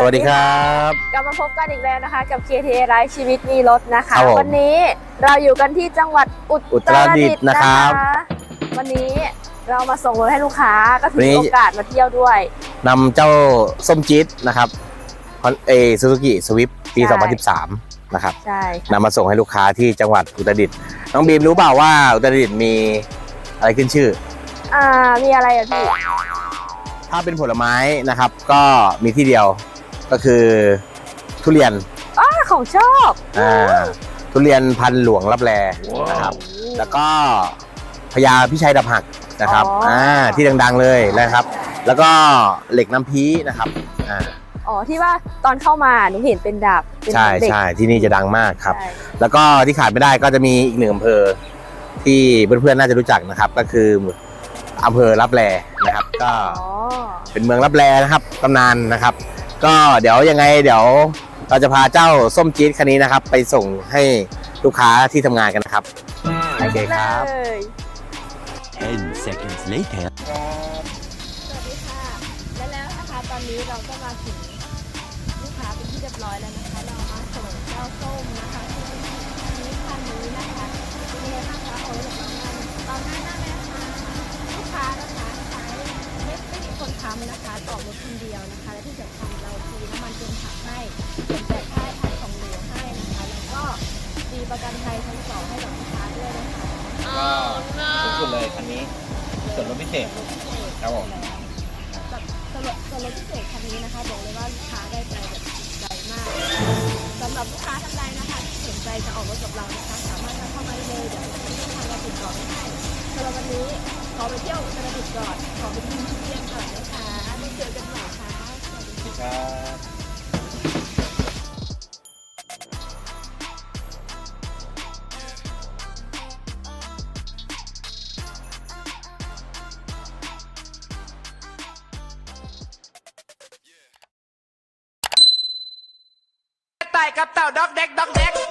สวัสดีครับกลับมาพบกันอีกแล้วนะคะ กับ KTA ไลฟ์ชีวิตมีรถนะคะ ครับผม วันนี้เราอยู่กันที่จังหวัดอุอุตรดิตถ์นะครับ วันนี้เรามาส่งรถให้ลูกค้าก็ถืวันอนี้โอกาสมาเที่ยวด้วย นำเจ้าส้มจี๊ดนะครับเอซูซูกิสวิฟปี ใช่ 2013 นะครับใช่ค่ะนำมาส่งให้ลูกค้าที่จังหวัดอุตรดิตถ์น้องบีมรู้เปล่าว่าอุตรดิตถ์มีอะไรขึ้นชื่อ อ่ามีอะไรอะพี่ถ้าเป็นผลไม้นะครับ ก็มีที่เดียว ก็คือทุเรียนอ่าของชอบอ่าทุเรียนพันธุ์หลวงรับแลนะครับ แล้วก็พญาพิชัยดับหักนะครับอ๋ออ่อ่าที่ดังๆเลยนะครับ แล้วก็เหล็กน้ำพีนะครับอ่าอ๋อที่ว่าตอนเข้ามาหนูเห็นเป็นดาบเป็นใช่เด็ก ใช่ที่นี่จะดังมากครับ ใช่ แล้วก็ที่ขาดไม่ได้ก็จะมีอีกหนึ่งอำเภอที่เพื่อนๆน่าจะรู้จักนะครับ ก็คืออำเภอรับแลนะครับ ก็อ๋อเป็นเมืองรับแลนะครับตำนานนะครับ ก็เดี๋ยวยังไงเดี๋ยวเราจะพาเจ้าส้มจี๊ดคันนี้นะครับ ไปส่งให้ลูกค้าที่ทำงานกันนะครับไปโอเคกันครับ เลย10 seconds later. สวัสดีค่ะ และแล้วนะคะตอนนี้เราก็มาถึงลูกค้าเป็นที่เรียบร้อยแล้วนะคะ เรามาส่งเจ้าส้มนะคะ นค้ำนะคะออกรถคนเดียวนะคะ และที่สำคัญเราฟรีน้ำมันเติมผักให้เติมแจกค่ายทางของเหลวให้นะคะแล้วก็มีประกันภัยชั้นสองให้กับลูกค้าด้วยนะคะก็สุดเลยคันนี้ส่วนลดพิเศษครับผมกับสำหรับสำหรับพิเศษคันนี้นะคะบอกเลยว่าลูกค้าได้ใจแบบติดใจมากสำหรับลูกค้าท่านใดนะคะที่สนใจจะออกรถกับเรานะคะ สามารถทักเข้ามาได้เลยเดี๋ยวจะมีทางเราติดต่อไปให้สำหรับวันนี้ขอไปเที่ยวอุตรดิตถ์ก่อนขอไปกินทุเรียนก่อนนะคะ สวัสดีค่ะค